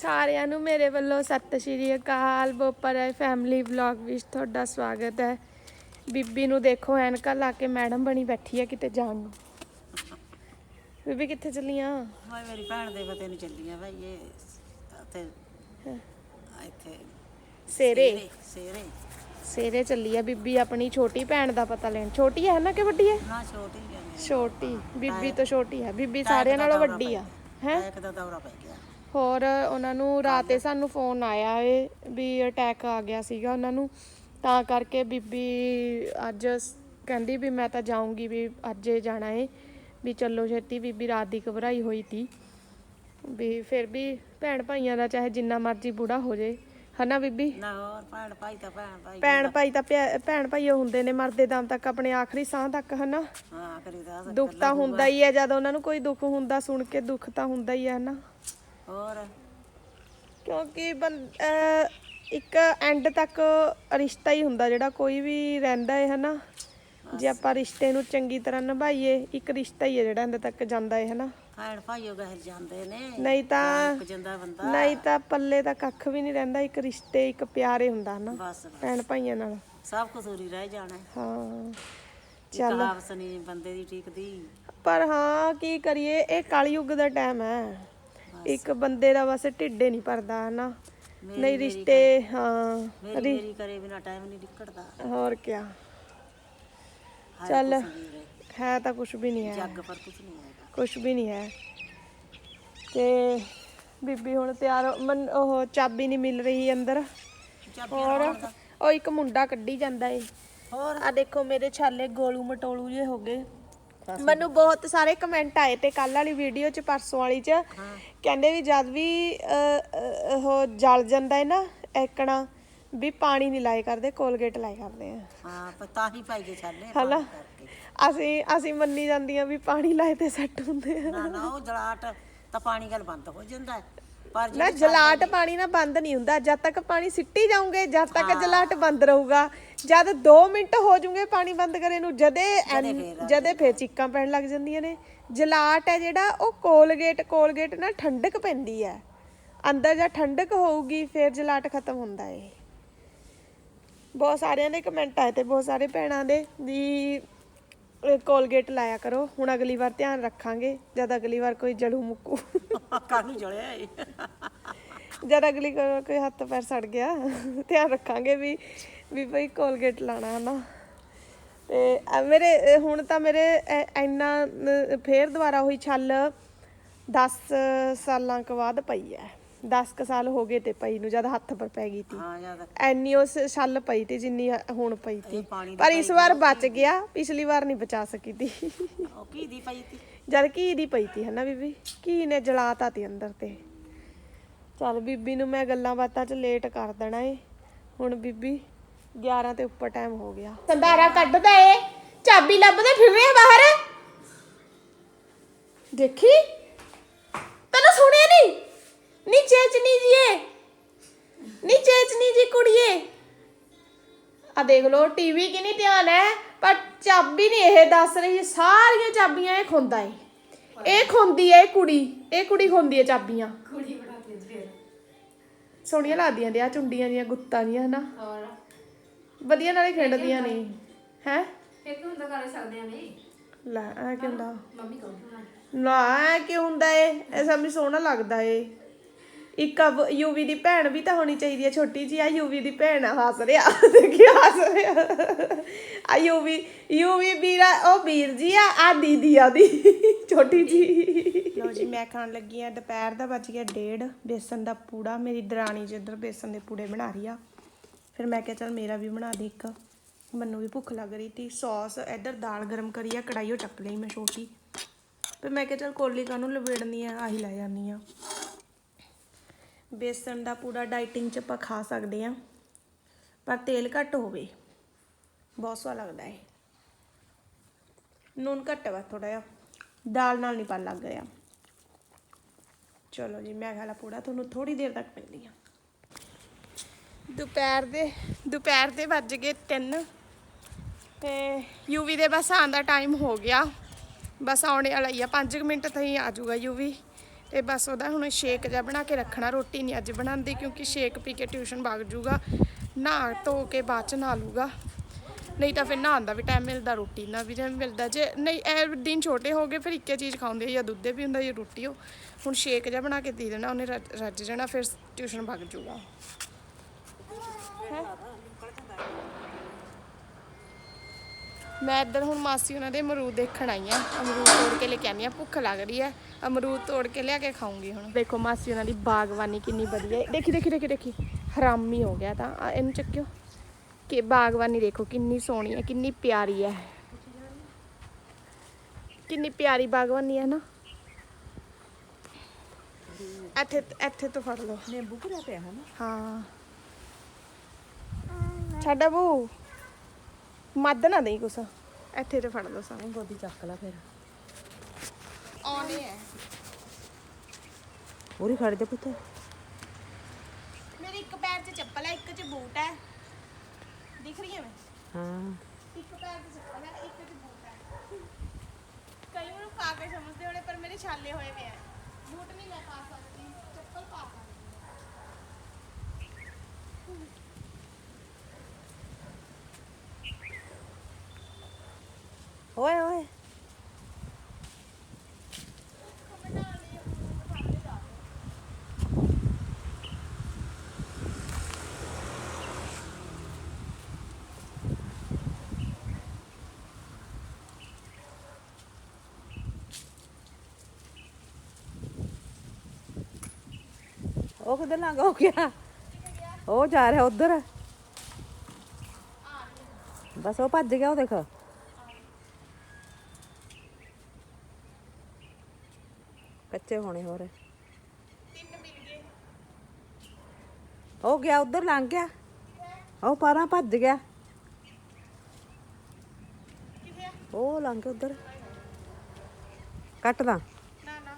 ਸਾਰਿਆਂ ਨੂੰ ਮੇਰੇ ਵੱਲੋਂ ਸਤਿ ਸ਼੍ਰੀ ਅਕਾਲ ਬੋਪਰ ਫੈਮਿਲੀ ਵਲੌਗ ਵਿੱਚ ਤੁਹਾਡਾ ਸਵਾਗਤ ਹੈ। ਬੀਬੀ ਨੂੰ ਦੇਖੋ ਐਨਕਾਂ ਲਾ ਕੇ ਮੈਡਮ ਬਣੀ ਬੈਠੀ ਹੈ ਕਿਤੇ ਜਾਣ ਨੂੰ। ਬੀਬੀ ਕਿੱਥੇ ਚੱਲੀਆਂ? ਮੈਂ ਮੇਰੀ ਭੈਣ ਦੇ ਪਤੇ ਨੂੰ ਚੱਲੀ ਆ ਭਾਈ ਇਹ ਉੱਥੇ ਇੱਥੇ ਸੇਰੇ। ਸੇਰੇ ਸੇਰੇ। ਚੱਲੀ ਆ ਬੀਬੀ ਆਪਣੀ ਛੋਟੀ ਭੈਣ ਦਾ ਪਤਾ ਲੈਣ। ਛੋਟੀ ਹੈ ਨਾ ਕਿ ਵੱਡੀ ਹੈ? ਨਾ ਛੋਟੀ ਜਾਂਦੀ ਛੋਟੀ ਬੀਬੀ ਤੋਂ ਛੋਟੀ ਹੈ। ਬੀਬੀ ਸਾਰਿਆਂ ਨਾਲੋਂ ਵੱਡੀ ਆ। ਹੈ? ਇੱਕ ਦਾ ਦੌਰਾ ਪੈ ਗਿਆ। ਹੋਰ ਉਹਨਾਂ ਨੂੰ ਰਾਤੇ ਸਾਨੂੰ ਫੋਨ ਆਇਆ ਏ ਵੀ ਅਟੈਕ ਆ ਗਿਆ ਸੀਗਾ ਉਹਨਾਂ ਨੂੰ। ਤਾਂ ਕਰਕੇ ਬੀਬੀ ਅੱਜ ਕਹਿੰਦੀ ਵੀ ਮੈਂ ਤਾਂ ਜਾਊਂਗੀ ਵੀ ਅੱਜ ਹੀ ਜਾਣਾ ਏ। ਵੀ ਚੱਲੋ ਛੇਤੀ ਬੀਬੀ ਰਾਤ ਦੀ ਘਬਰਾਈ ਹੋਈ ਤੀ। ਵੀ ਫਿਰ ਵੀ ਭੈਣ ਭਾਈਆਂ ਦਾ ਚਾਹੇ ਜਿੰਨਾ ਮਰਜ਼ੀ ਬੁੜਾ ਹੋ ਜੇ। ਹਨਾ ਬੀਬੀ? ਨਾ ਹੋਰ ਭੈਣ ਭਾਈ ਤਾਂ ਭੈਣ ਭਾਈ ਭੈਣ ਭਾਈ ਤਾਂ ਪਿਆ- ਭੈਣ ਭਾਈ ਓ ਹੁੰਦੇ ਨੇ ਮਰਦੇ ਦਮ ਤੱਕ ਆਪਣੇ ਆਖਰੀ ਸਾਹ ਤੱਕ ਹਨਾ? ਹਾਂ ਕਰੀ ਦਾ ਦੁੱਖ ਤਾਂ ਹੁੰਦਾ ਹੀ ਹੈ ਜਦ ਉਹਨਾਂ ਨੂੰ ਕੋਈ ਦੁੱਖ ਹੁੰਦਾ ਸੁਣ ਕੇ ਦੁੱਖ ਤਾਂ ਹੁੰਦਾ ਹੀ ਹੈ ਹਨਾ? ਹੋਰ? ਕਿਉਂਕਿ ਬੰ- ਅਹ ਇੱਕ ਐਂਡ ਤੱਕ ਰਿਸ਼ਤਾ ਹੀ ਹੁੰਦਾ ਜਿਹੜਾ ਕੋਈ ਵੀ ਰਹਿੰਦਾ ਹੈ ਹਨਾ? ਜੇ ਆਪਾਂ ਰਿਸ਼ਤੇ ਨੂੰ ਚੰਗੀ ਤਰ੍ਹਾਂ ਨਿਭਾਈਏ ਇੱਕ ਰਿਸ਼ਤਾ ਹੀ ਹੈ ਜਿਹੜਾ ਐਂਡ ਤੱਕ ਜਾਂਦਾ ਹੈ ਹਨਾ? ਭੈਣ ਭਾਈ ਉਹ ਗਹਿਰ ਜਾਂਦੇ ਨੇ ਨਹੀਂ ਤਾਂ ਜਾਂਦਾ ਬੰਦਾ। ਨਹੀਂ ਤਾਂ ਪੱਲੇ ਤਾਂ ਕੱਖ ਵੀ ਨਹੀਂ ਰਹਿੰਦਾ ਇੱਕ ਰਿਸ਼ਤੇ ਇੱਕ ਪਿਆਰੇ ਹੁੰਦਾ ਹਨਾ? ਬਸ। ਭੈਣ ਭਾਈਆਂ ਨਾਲ। ਸਭ ਕੁਝ ਉਰੀ ਰਹਿ ਜਾਣਾ ਹੈ। ਹਾਂ। ਇੱਕ ਹਾਵਸ ਨਹੀਂ ਬੰਦੇ ਦੀ ਟਿਕਦੀ। ਪਰ ਹਾਂ ਕੀ ਕਰੀਏ ਇਹ ਕਲਯੁੱਗ ਦਾ ਟਾਈਮ ਹੈ। ਇੱਕ ਬੰਦੇ ਦਾ ਬਸ ਢਿੱਡੇ ਨਹੀਂ ਭਰਦਾ ਹਨਾ। ਨਹੀਂ ਰਿਸ਼ਤੇ ਹਾਂ ਮੇਰੀ ਮੇਰੀ ਕਰੇ ਬਿਨਾ ਟਾਈਮ ਨਹੀਂ ਨਿਕਲਦਾ। ਹੋਰ ਹਰ ਚੱਲ। ਹੈ ਤਾਂ ਕੁਝ ਵੀ ਨਹੀਂ ਹੈ। ਜੱਗ ਪਰ ਕੁਝ ਨਹੀਂ ਹੈਗਾ। ਕੁਝ ਵੀ ਨਹੀਂ ਹੈ। ਤੇ ਬੀਬੀ ਹੁਣ ਤਿਆਰ ਹੋ- ਮਨ ਉਹ ਚਾਬੀ ਨਹੀਂ ਮਿਲ ਰਹੀ ਅੰਦਰ। ਹੋਰ? ਉਹ ਇੱਕ ਮੁੰਡਾ ਕੱਢੀ ਜਾਂਦਾ ਏ। ਹੋਰ? ਆ ਦੇਖੋ ਮੇਰੇ ਛਾਲੇ ਗੋਲੂ ਮਟੋਲੂ ਜੇ ਹੋ ਗਏ। ਮੈਨੂੰ ਬਹੁਤ ਸਾਰੇ ਕਮੈਂਟ ਆਏ ਤੇ ਕੱਲ ਵਾਲੀ ਵੀਡੀਓ ਚ ਪਰਸੋਂ ਵਾਲੀ ਚ। ਕਹਿੰਦੇ ਵੀ ਜਦ ਵੀ ਅਹ, ਅਹ, ਉਹ ਜਲ ਜਾਂਦਾ ਹੈ ਨਾ ਐਕਣਾ ਵੀ ਪਾਣੀ ਨਹੀਂ ਲਾਏ ਕਰਦੇ ਕੋਲਗੇਟ ਲਾਏ ਕਰਦੇ ਆ। ਹਾਂ ਪਰ ਤਾਂ ਹੀ ਪਾਈ ਗਏ ਛਾਲੇ ਹਲਾ ਕਰਕੇ। ਅਸੀਂ ਅਸੀਂ ਮੰਨੀ ਜਾਂਦੀਆਂ ਵੀ ਪਾਣੀ ਲਾਏ ਤੇ ਸੈੱਟ ਹੁੰਦੇ ਆ। ਨਾ ਨਾ ਉਹ ਜਲਾਟ ਤਾਂ ਪਾਣੀ ਗੱਲ ਬੰਦ ਹੋ ਜਾਂਦਾ ਹੈ। ਪਰ ਨਾ ਜਲਾਟ ਪਾਣੀ ਨਾ ਬੰਦ ਨਹੀਂ ਹੁੰਦਾ। ਜਦ ਤੱਕ ਪਾਣੀ ਸਿੱਟੀ ਜਾਓਗੇ ਜਦ ਤੱਕ ਜਲਾਟ ਬੰਦ ਰਹੂਗਾ। ਜਦ 2 ਮਿੰਟ ਹੋ ਜੂਗੇ ਪਾਣੀ ਬੰਦ ਕਰੇ ਨੂੰ ਜਦੇ ਐਨ- ਜਦੇ ਫੇਰ ਚੀਕਾਂ ਪੈਣ ਲੱਗ ਜਾਂਦੀਆਂ ਨੇ। ਜਲਾਟ ਹੈ ਜਿਹੜਾ ਉਹ ਕੋਲਗੇਟ ਕੋਲਗੇਟ ਨਾਲ ਠੰਡਕ ਪੈਂਦੀ ਹੈ। ਅੰਦਰ ਜਾਂ ਠੰਡਕ ਹੋਊਗੀ ਫੇਰ ਜਲਾਟ ਖਤਮ ਹੁੰਦਾ ਏ। ਬਹੁਤ ਸਾਰਿਆਂ ਦੇ ਕਮੈਂਟ ਆਏ ਤੇ ਬਹੁਤ ਸਾਰੇ ਭੈਣਾਂ ਦੇ ਵੀ ਕੋਲਗੇਟ ਲਾਇਆ ਕਰੋ। ਹੁਣ ਅਗਲੀ ਵਾਰ ਧਿਆਨ ਰੱਖਾਂਗੇ ਜਦ ਅਗਲੀ ਵਾਰ ਕੋਈ ਜੜੂ ਮੁੱਕੂ। ਕੱਲ ਨੂੰ ਜਲਿਆ ਏ ਜਦ ਅਗਲੀ ਕੋ- ਕੋਈ ਹੱਥ ਪੈਰ ਸੜ ਗਿਆ ਧਿਆਨ ਰੱਖਾਂਗੇ ਵੀ ਵੀ ਭਈ ਕੋਲਗੇਟ ਲਾਣਾ ਹੈ ਨਾ ਤੇ ਅ ਮੇਰੇ ਅ, ਹੁਣ ਤਾਂ ਮੇਰੇ ਐ- ਇੰਨਾ ਅ, ਫੇਰ ਦੁਬਾਰਾ ਉਹੀ ਛੱਲ 10 ਸਾਲਾਂ ਕੁ ਬਾਅਦ ਪਈ ਐ 10 ਕ ਸਾਲ ਹੋ ਗਏ ਤੇ ਪਈ ਨੂੰ ਜਦ ਹੱਥ ਪਰ ਪੈ ਗਈ ਤੀ। ਹਾਂ ਜਦ। ਐਨੀ ਉਸ ਛੱਲ ਪਈ ਤੇ ਜਿੰਨੀ ਹੁਣ ਪਈ ਤੀ। ਪਾਣੀ ਪਰ ਇਸ ਵਾਰ ਬਚ ਗਿਆ ਪਿਛਲੀ ਵਾਰ ਨਹੀਂ ਬਚਾ ਸਕੀ ਤੀ। ਉਹ ਕੀ ਦੀ ਪਈ ਤੀ। ਜਦ ਘੀ ਦੀ ਪਈ ਤੀ ਹਨਾ ਬੀਬੀ ਘੀ ਨੇ ਜਲਾਤਾ ਤੀ ਅੰਦਰ ਤੇ। ਚੱਲ ਬੀਬੀ ਨੂੰ ਮੈਂ ਗੱਲਾਂ ਬਾਤਾਂ 'ਚ ਲੇਟ ਕਰ ਦੇਣਾ ਏ। ਹੁਣ ਬੀਬੀ 11 ਤੇ ਉੱਪਰ ਟਾਈਮ ਹੋ ਗਿਆ। ਸੰਧਾਰਾ ਕੱਢਦਾ ਏ ਚਾਬੀ ਲੱਭਦਾ ਫਿਰ ਰਿਹਾ ਬਾਹਰ। ਦੇਖੀ? ਤੈਨੂੰ ਸੁਣਿਆ ਨਹੀਂ ਨੀ ਚੇਚਨੀ ਜੀਏ ਨੀ ਚੇਚਨੀ ਜੀ ਕੁੜੀਏ। ਆ ਦੇਖ ਲੋ ਟੀਵੀ ਕਿ ਨਹੀਂ ਧਿਆਨ ਹੈ ਪਰ ਚਾਬੀ ਨਹੀਂ ਇਹ ਦੱਸ ਰਹੀ ਸਾਰੀਆਂ ਚਾਬੀਆਂ ਇਹ ਖੁੰਦਾ ਏ। ਇਹ ਖੁੰਦੀ ਏ ਕੁੜੀ ਇਹ ਕੁੜੀ ਖੁੰਦੀ ਏ ਚਾਬੀਆਂ। ਕੁੜੀ ਬਣਾਤੀ ਫੇਰ। ਸੋਹਣੀਆਂ ਲੱਗਦੀਆਂ ਨੇ ਆ ਚੁੰਡੀਆਂ ਦੀਆਂ ਗੁੱਤਾਂ ਦੀਆਂ ਹਨਾ? ਹੋਰ? ਵਧੀਆ ਨਾਲੇ ਖੇਡਦੀਆਂ ਨੇ। ਹੈ? ਫਿਰ ਕੀ ਹੁੰਦਾ ਕਰ ਸਕਦੇ ਆ ਨਹੀਂ? ਲੈ ਐ ਕੀ ਹੁੰਦਾ? ਮੰਮੀ ਕਹੂਗੀ ਨਾ ਐ ਕੀ ਹੁੰਦਾ ਏ? ਸਭ ਨੂੰ ਸੋਹਣਾ ਲੱਗਦਾ ਏ। ਇੱਕ ਯੂਵੀ ਦੀ ਭੈਣ ਵੀ ਤਾਂ ਹੋਣੀ ਚਾਹੀਦੀ ਹੈ ਛੋਟੀ ਜੀ ਆ ਯੂਵੀ ਦੀ ਭੈਣ ਆ, ਹੱਸ ਰਿਹਾ ਦੇਖੀ ਹੱਸ ਰਿਹਾ। ਆ ਯੂਵੀ ਯੂਵੀ ਵੀਰਾ ਉਹ ਵੀਰ ਜੀ ਆ ਆ ਦੀਦੀ ਆ ਦੀ ਛੋਟੀ ਜੀ ਲਓ ਜੀ ਮੈਂ ਖਾਣ ਲੱਗੀ ਆ ਦੁਪਹਿਰ ਦਾ ਬਚ ਗਿਆ ਡੇਢ ਬੇਸਨ ਦਾ ਪੂੜਾ ਮੇਰੀ ਦਰਾਣੀ ਜਿੱਧਰ ਬੇਸਨ ਦੇ ਪੂੜੇ ਬਣਾ ਰਹੀ ਆ। ਫਿਰ ਮੈਂ ਕਿਹਾ ਚਲ ਮੇਰਾ ਵੀ ਬਣਾ ਦੇ ਇੱਕ ਮੈਨੂੰ ਵੀ ਭੁੱਖ ਲੱਗ ਰਹੀ ਤੀ ਸੌਸ ਇੱਧਰ ਦਾਲ ਗਰਮ ਕਰੀ ਆ ਕੜਾਈ ਉਹ ਚੱਕ ਲਈ ਮੈਂ ਛੋਟੀ। ਫਿਰ ਮੈਂ ਕਿਹਾ ਚਲ ਕੋਲੀ ਕਾਹਨੂੰ ਲਵੇੜਨੀ ਆ ਆਹੀ ਲੈ ਜਾਨੀ ਆ। ਬੇਸਣ ਦਾ ਪੂੜਾ ਡਾਈਟਿੰਗ ਚ ਆਪਾਂ ਖਾ ਸਕਦੇ ਆ ਪਰ ਤੇਲ ਘੱਟ ਹੋਵੇ। ਬਹੁਤ ਸਵਾਦ ਲੱਗਦਾ ਹੈ ਨੂਨ ਘੱਟ ਵਾ ਥੋੜਾ ਜਿਹਾ। ਦਾਲ ਨਾਲ ਨਹੀਂ ਪਾ ਲੱਗ ਗਿਆ ਚਲੋ ਜੀ, ਮੈਂ ਖਾ ਪੂੜਾ ਤੁਹਾਨੂੰ ਥੋੜੀ ਦੇਰ ਤੱਕ ਮਿਲਦੀ ਆ ਦੁਪਹਿਰ ਦੇ ਦੁਪਹਿਰ ਦੇ ਵੱਜ ਗਏ 3 ਤੇ ਯੂਵੀ ਦੇ ਬਸ ਆਉਣ ਦਾ ਟਾਈਮ ਹੋ ਗਿਆ। ਬਸ ਆਉਣੇ ਵਾਲਾ ਹੀ ਆ। 5 ਮਿੰਟ ਤਾਈਂ ਆ ਜਾਊਗਾ ਯੂਵੀ ਤੇ ਬਸ ਉਹਦਾ ਹੁਣ ਸ਼ੇਕ ਜਿਹਾ ਬਣਾ ਕੇ ਰੱਖਣਾ, ਰੋਟੀ ਨਹੀਂ ਅੱਜ ਬਣਾਉਂਦੀ ਕਿਉਂਕਿ ਸ਼ੇਕ ਪੀ ਕੇ ਟਿਊਸ਼ਨ ਵਗ ਜੂਗਾ, ਨਹਾ ਧੋ ਕੇ ਬਾਅਦ ਚ ਨਹਾ ਲੂਗਾ ਨਹੀਂ ਤਾਂ ਫਿਰ ਨਹਾਉਣ ਦਾ ਵੀ ਟਾਈਮ ਮਿਲਦਾ, ਰੋਟੀ ਨਾਲ ਵੀ ਟਾਈਮ ਮਿਲਦਾ। ਜੇ ਨਹੀਂ, ਇਹ ਦਿਨ ਛੋਟੇ ਹੋ ਗਏ ਫਿਰ ਇੱਕੇ ਚੀਜ਼ ਖਾਉਂਦੇ ਜਾਂ ਦੁੱਧ ਵੀ ਹੁੰਦਾ, ਜਾਂ ਰੋਟੀ ਹੋ ਹੁਣ ਸ਼ੇਕ ਜਿਹਾ ਬਣਾ ਕੇ ਦੇ ਦੇਣਾ, ਉਹਨੇ ਰੱਜ ਰੱਜ ਜਾਣਾ, ਫਿਰ ਟਿਊਸ਼ਨ ਵਗ ਜੂਗਾ। ਮੈਂ ਇੱਧਰ ਹੁਣ ਮਾਸੀ ਉਹਨਾਂ ਦੇ ਅਮਰੂਦ ਦੇਖਣ ਆਈ ਆ ਅਮਰੂਦ ਤੋੜ ਕੇ ਲੈ ਕੇ ਆਨੀ ਆ ਭੁੱਖ ਲੱਗ ਰਹੀ ਹੈ। ਅਮਰੂਦ ਤੋੜ ਕੇ ਲਿਆ ਕੇ ਖਾਉਂਗੀ ਹੁਣ। ਦੇਖੋ ਮਾਸੀ ਉਹਨਾਂ ਦੀ ਬਾਗਬਾਨੀ ਕਿੰਨੀ ਵਧੀਆ ਹੈ। ਦੇਖੀ ਦੇਖੀ ਦੇਖੀ ਦੇਖੀ। ਹਰਾਮੀ ਹੋ ਗਿਆ ਤਾਂ। ਆ, ਇਹਨੂੰ ਚੱਕਿਓ। ਕਿ ਬਾਗਬਾਨੀ ਦੇਖੋ ਕਿੰਨੀ ਸੋਹਣੀ ਹੈ ਕਿੰਨੀ ਪਿਆਰੀ ਹੈ। ਕਿੰਨੀ ਪਿਆਰੀ ਬਾਗਬਾਨੀ ਹੈ ਨਾ। ਇੱਥੇ ਇੱਥੇ ਤੋਂ ਫੜ ਲਓ। ਨਿੰਬੂ ਭਰਿਆ ਪਿਆ ਹੈ ਨਾ। ਹਾਂ। ਛੱਡਾ ਬੂ ਮੱਦ ਨਾ ਦੇਈ ਕੁਛ। ਇੱਥੇ ਤੇ ਫੜ ਲਓ ਸਾਰਾ। ਗੋਦੀ ਚੱਕ ਲੈ ਫਿਰ। ਆਉਣੇ ਹੈ। ਪੂਰੀ ਖੜ ਜਾ ਪੁੱਤ। ਮੇਰੇ ਇੱਕ ਪੈਰ 'ਚ ਚੱਪਲ ਹੈ ਇੱਕ 'ਚ ਬੂਟ ਹੈ। ਦਿਖ ਰਹੀ ਹੈ ਮੈਂ? ਹਾਂ। ਇੱਕ ਪੈਰ 'ਚ ਚੱਪਲ ਹੈ ਇੱਕ 'ਚ ਬੂਟ ਹੈ। ਕਈ ਮੈਨੂੰ ਪਾ ਕੇ ਸਮਝਦੇ ਹੋਣੇ ਪਰ ਮੇਰੇ ਛਾਲੇ ਹੋਏ ਵੇ ਆ। ਬੂਟ ਨਹੀਂ ਮੈਂ ਪਾ ਸਕਦੀ ਚੱਪਲ ਪਾ ਸਕਦੀ ਓਏ ਓਏ। ਉਹ ਕਿੱਧਰ ਲੰਘ ਹੋ ਗਿਆ? ਉਹ ਜਾ ਰਿਹਾ ਉਧਰ। ਬਸ ਉਹ ਭੱਜ ਗਿਆ, ਉਹ ਦੇਖ। ਕੱਚੇ ਹੋਣੇ ਹੋਰ। ਤਿੰਨ ਮਿਲ ਗਏ ਉਹ ਗਿਆ ਉਧਰ ਲੰਘ ਗਿਆ। ਉਹ ਪਰਾਂ ਭੱਜ ਗਿਆ। ਉਹ ਲੰਘ ਗਿਆ ਉਧਰ। ਕੱਟ ਦਾਂ ਨਾ ਨਾ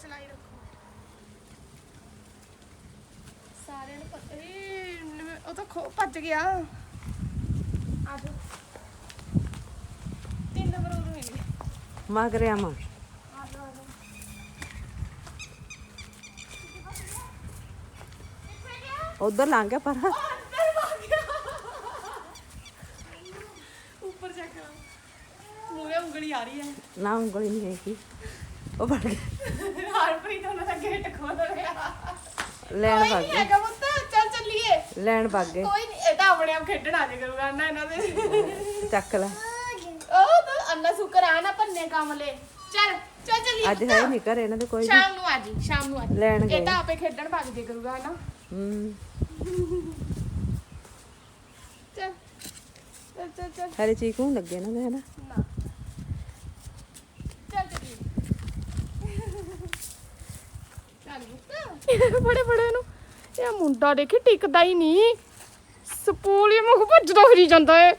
ਚਲਾਈ ਰੱਖੋ। ਸਾਰਿਆਂ ਨੂੰ ਪਤਾ ਏ ਨ- ਉਹ ਤਾਂ ਖੋ ਭੱਜ ਗਿਆ। ਆ ਤਿੰਨ ਅਮਰੂਦ ਮਿਲ ਗਏ। ਮਗ ਰਿਆ ਮਾਂ ਆ ਜਾਓ ਆ ਜਾਓ ਕਿੱਥੇ ਗਿਆ ਉਧਰ ਲੰਘ ਗਿਆ ਪਰਾਂ ਅੰਦਰ ਵਗ ਗਿਆ। ਉੱਪਰ ਜਾ ਕੇ ਮੂਹਰੇ ਉਂਗਲੀ ਆ ਰਹੀ ਹੈ। ਨਾ ਉਂਗਲੀ ਨਹੀਂ ਹੈਗੀ। ਉਹ ਫੜ ਗਿਆ। ਹਰਪ੍ਰੀਤ ਉਹਨਾਂ ਦਾ ਗੇਟ ਖੋਲ ਰਿਹਾ ਲੈਣ ਵਗ ਹੈਗਾ ਪੁੱਤ ਚੱਲ ਚੱਲੀਏ। ਲੈਣ ਵਗ ਗਏ। ਕੋਈ ਨਹੀਂ ਇਹ ਤਾਂ ਆਪਣੇ ਆਪ ਖੇਡਣ ਆ ਜਾ ਕਰੂਗਾ ਨਾ ਇਹਨਾਂ ਦੇ। ਚੱਕ ਲੈ। ਉਹ ਤਾਂ ਅੰਨਾ ਸੁਕਰ ਆ ਨਾ ਪੰਨੇ ਕੰਮ ਲੈ। ਚੱਲ ਚੱਲ ਚੱਲੀਏ ਅੱਜ ਹੈ ਨਹੀਂ ਘਰੇ ਇਹਨਾਂ ਦੇ ਕੋਈ ਸ਼ਾਮ ਨੂੰ ਆ ਜੀ ਸ਼ਾਮ ਨੂੰ ਆ ਲੈਣ ਗਏ। ਇਹ ਤਾਂ ਆਪੇ ਖੇਡਣ ਭੱਜ ਜੇ ਕਰੂਗਾ ਨਾ ਹੂੰ। ਚੱਲ ਚੱਲ ਚੱਲ ਚੱਲ। ਹਰੇ ਚੀਕੂ ਲੱਗੇ ਨਾ ਹੈ ਨਾ ਨਾ। ਚੱਲ ਚੱਲੀਏ ਚੱਲ ਪੁੱਤ। ਬੜੇ ਬੜੇ ਨੂੰ ਇਹ ਮੁੰਡਾ ਦੇਖੀ ਟਿਕਦਾ ਹੀ ਨਹੀਂ। ਸਪੂਲ ਇਹ ਮੁਖ ਭੱਜਦਾ ਫਿਰੀ ਜਾਂਦਾ ਏ।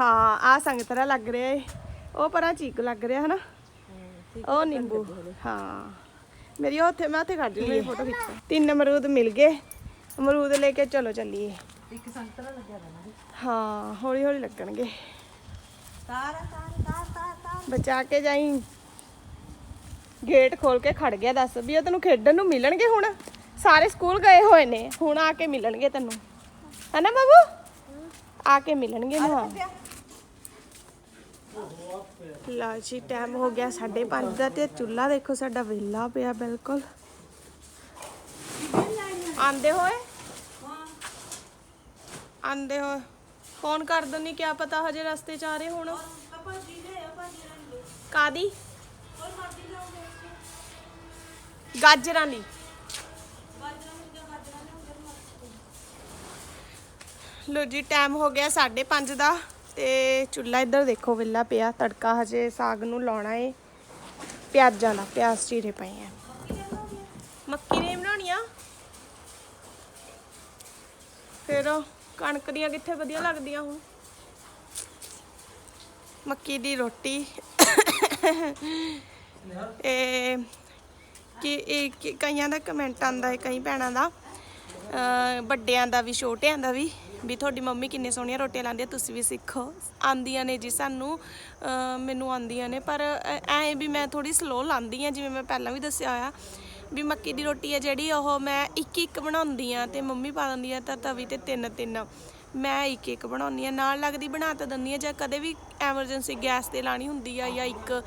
ਹਾਂ ਆ ਸੰਗ ਤਰ੍ਹਾਂ ਲੱਗ ਰਿਹਾ ਏ। ਉਹ ਪਰਾਂ ਚੀਕ ਲੱਗ ਰਿਹਾ ਹਨਾ? ਉਹ ਨਿੰਬੂ। ਹਾਂ। ਮੇਰੀ ਉੱਥੇ ਮੈਂ ਉੱਥੇ ਲਈ ਮੇਰੀ ਫੋਟੋ ਖਿੱਚ ਤਿੰਨ ਅਮਰੂਦ ਮਿਲ ਗਏ। ਅਮਰੂਦ ਲੈ ਕੇ ਚਲੋ ਚੱਲੀਏ। ਇੱਕ ਸੰਤਰਾ ਲੱਗਿਆ ਨਾ ਹਾਂ ਹੌਲੀ ਹੌਲੀ ਲੱਗਣਗੇ। ਤਾਰ ਤਾਰ ਤਾਰ ਤਾਰ ਬਚਾ ਕੇ ਜਾਈ। ਗੇਟ ਖੋਲ ਕੇ ਖੜ ਗਿਆ ਦੱਸ ਵੀ ਉਹ ਤੈਨੂੰ ਖੇਡਣ ਨੂੰ ਮਿਲਣਗੇ ਹੁਣ? ਸਾਰੇ ਸਕੂਲ ਗਏ ਹੋਏ ਨੇ। ਹੁਣ ਆ ਕੇ ਮਿਲਣਗੇ ਤੈਨੂੰ। ਹੈਨਾ ਬਾਬੂ? ਆ ਕੇ ਮਿਲਣਗੇ ਨਾ ਲਓ ਜੀ ਟਾਈਮ ਹੋ ਗਿਆ 5:30 ਦਾ ਤੇ ਚੁੱਲ੍ਹਾ ਦੇਖੋ ਸਾਡਾ ਵਿਹਲਾ ਪਿਆ ਬਿਲਕੁਲ। ਆਂਦੇ ਹੋਏ? ਆਂਦੇ ਹੋਏ। ਫੋਨ ਕਰ ਦਿੰਨੀ ਕਿਆ ਪਤਾ ਹਜੇ ਰਸਤੇ ਚ ਆ ਰਹੇ ਹੁਣ। ਕਾਦੀ ਗਾਜਰਾਂ ਦੀ। ਲੋ ਜੀ ਟਾਈਮ ਹੋ ਗਿਆ 5:30 ਦਾ। ਤੇ ਚੁੱਲ੍ਹਾ ਇੱਧਰ ਦੇਖੋ ਵਿਲਾ ਪਿਆ, ਤੜਕਾ ਹਜੇ ਸਾਗ ਨੂੰ ਲਾਉਣਾ ਏ। ਪਿਆਜ਼ਾਂ ਦਾ, ਪਿਆਜ਼ ਚੀਰੇ ਪਏ ਆ। ਮੱਕੀ ਨੇ ਬਣਾਉਣੀਆਂ? ਫਿਰ ਕਣਕ ਦੀਆਂ ਕਿੱਥੇ ਵਧੀਆ ਲੱਗਦੀਆਂ ਹੁਣ? ਮੱਕੀ ਦੀ ਰੋਟੀ। ਇਹ ਕਿ, ਇਹ ਕਈਆਂ ਦਾ ਕਮੈਂਟ ਆਂਦਾ ਹੈ ਕਈ ਭੈਣਾਂ ਦਾ। ਵੱਡਿਆਂ ਦਾ ਵੀ, ਛੋਟਿਆਂ ਦਾ ਵੀ। ਵੀ ਤੁਹਾਡੀ ਮੰਮੀ ਕਿੰਨੇ ਸੋਹਣੀਆਂ ਰੋਟੀਆਂ ਲਾਉਂਦੀ ਆ, ਤੁਸੀਂ ਵੀ ਸਿੱਖੋ। ਆਂਦੀਆਂ ਨੇ ਜੀ ਸਾਨੂੰ ਮੈਨੂੰ ਆਂਦੀਆਂ ਨੇ, ਪਰ ਐ ਵੀ ਮੈਂ ਥੋੜੀ ਸਲੋ ਲਾਉਂਦੀ ਆ, ਜਿਵੇਂ ਮੈਂ ਪਹਿਲਾਂ ਵੀ ਦੱਸਿਆ ਹੋਇਆ ਵੀ ਮੱਕੀ ਦੀ ਰੋਟੀ ਹੈ ਜਿਹੜੀ, ਉਹ ਮੈਂ ਇੱਕ ਇੱਕ ਬਣਾਉਂਦੀ ਆ ਤੇ ਮੰਮੀ ਪਾ ਦਿੰਦੀ ਆ ਤਾਂ ਤਵੀ ਤੇ ਤਿੰਨ ਤਿੰਨ ਮੈਂ ਇੱਕ ਇੱਕ ਬਣਾਉਂਦੀ ਆ ਨਾਲ ਲੱਗਦੀ ਬਣਾ ਤਾਂ ਦਿੰਦੀ ਆ ਜਾਂ ਕਦੇ ਵੀ ਐਮਰਜੈਂਸੀ ਗੈਸ ਤੇ ਲਾਣੀ ਹੁੰਦੀ ਆ ਜਾਂ ਇੱਕ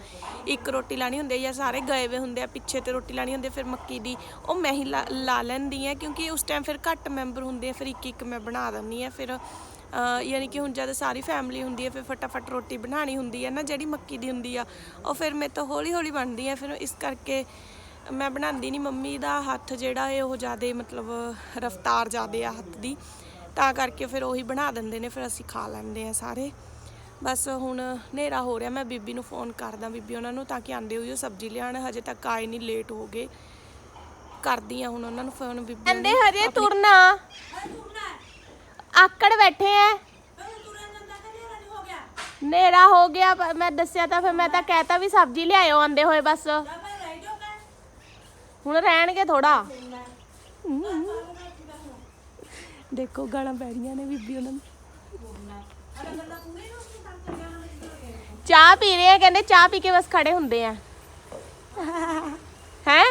ਇੱਕ ਰੋਟੀ ਲਾਣੀ ਹੁੰਦੀ ਆ ਜਾਂ ਸਾਰੇ ਗਏ ਵੇ ਹੁੰਦੇ ਆ, ਪਿੱਛੇ ਤੇ ਰੋਟੀ ਲਾਣੀ ਹੁੰਦੀ ਆ, ਫਿਰ ਮੱਕੀ ਦੀ ਉਹ ਮੈਂ ਹੀ ਲਾ ਲਾ ਲੈਂਦੀ ਆ ਕਿਉਂਕਿ ਉਸ ਟਾਈਮ ਫਿਰ ਘੱਟ ਮੈਂਬਰ ਹੁੰਦੇ ਆ, ਫਿਰ ਇੱਕ ਇੱਕ ਮੈਂ ਬਣਾ ਦਿੰਦੀ ਆ ਫਿਰ ਯਾਨੀ ਕਿ ਹੁਣ ਜਦ ਸਾਰੀ ਫੈਮਿਲੀ ਹੁੰਦੀ ਹੈ ਫਿਰ ਫਟਾਫਟ ਰੋਟੀ ਬਣਾਣੀ ਹੁੰਦੀ ਹੈ ਨਾ, ਜਿਹੜੀ ਮੱਕੀ ਦੀ ਹੁੰਦੀ ਆ, ਉਹ ਫਿਰ ਮੇਰੇ ਤੋਂ ਹੌਲੀ ਹੌਲੀ ਬਣਦੀ ਹੈ ਫਿਰ ਇਸ ਕਰਕੇ ਮੈਂ ਬਣਾਉਂਦੀ ਨਹੀਂ। ਮੰਮੀ ਦਾ ਹੱਥ ਜਿਹੜਾ ਹੈ ਉਹ ਜ਼ਿਆਦਾ ਮਤਲਬ ਰਫਤਾਰ ਜ਼ਿਆਦਾ ਆ ਹੱਥ ਦੀ। ਤਾਂ ਕਰਕੇ ਫਿਰ ਉਹੀ ਬਣਾ ਦਿੰਦੇ ਨੇ ਫਿਰ ਅਸੀਂ ਖਾ ਲੈਂਦੇ ਆ ਸਾਰੇ। ਬਸ ਹੁਣ ਹਨੇਰਾ ਹੋ ਰਿਹਾ ਮੈਂ ਬੀਬੀ ਨੂੰ ਫੋਨ ਕਰਦਾ ਬੀਬੀ ਉਹਨਾਂ ਨੂੰ ਤਾਂ ਕਿ ਆਂਦੇ ਹੋਈ ਉਹ ਸਬਜ਼ੀ ਲਿਆਣ ਹਜੇ ਤੱਕ ਆਏ ਨਹੀਂ ਲੇਟ ਹੋ ਗਏ। ਕਰਦੀ ਆ ਹੁਣ ਉਹਨਾਂ ਨੂੰ ਫੋਨ ਬੀਬੀ ਕਹਿੰਦੇ ਹਜੇ ਤੁਰਨਾ। ਆਕੜ ਬੈਠੇ ਐ। ਨੇਰਾ ਹੋ ਗਿਆ ਪਰ ਮੈਂ ਦੱਸਿਆ ਤਾਂ ਫਿਰ ਮੈਂ ਤਾਂ ਕਹਿਤਾ ਵੀ ਸਬਜ਼ੀ ਲਿਆਇਓ ਆਂਦੇ ਹੋਏ ਬਸ। ਹੁਣ ਰਹਿਣਗੇ ਥੋੜਾ ਦੇਖੋ ਗਾਲਾਂ ਪੈ ਰਹੀਆਂ ਨੇ ਬੀਬੀ ਉਹਨਾਂ ਨੂੰ। ਚਾਹ ਪੀ ਰਹੇ ਆ ਕਹਿੰਦੇ ਚਾਹ ਪੀ ਕੇ ਬਸ ਖੜੇ ਹੁੰਦੇ ਆ। ਹੈ?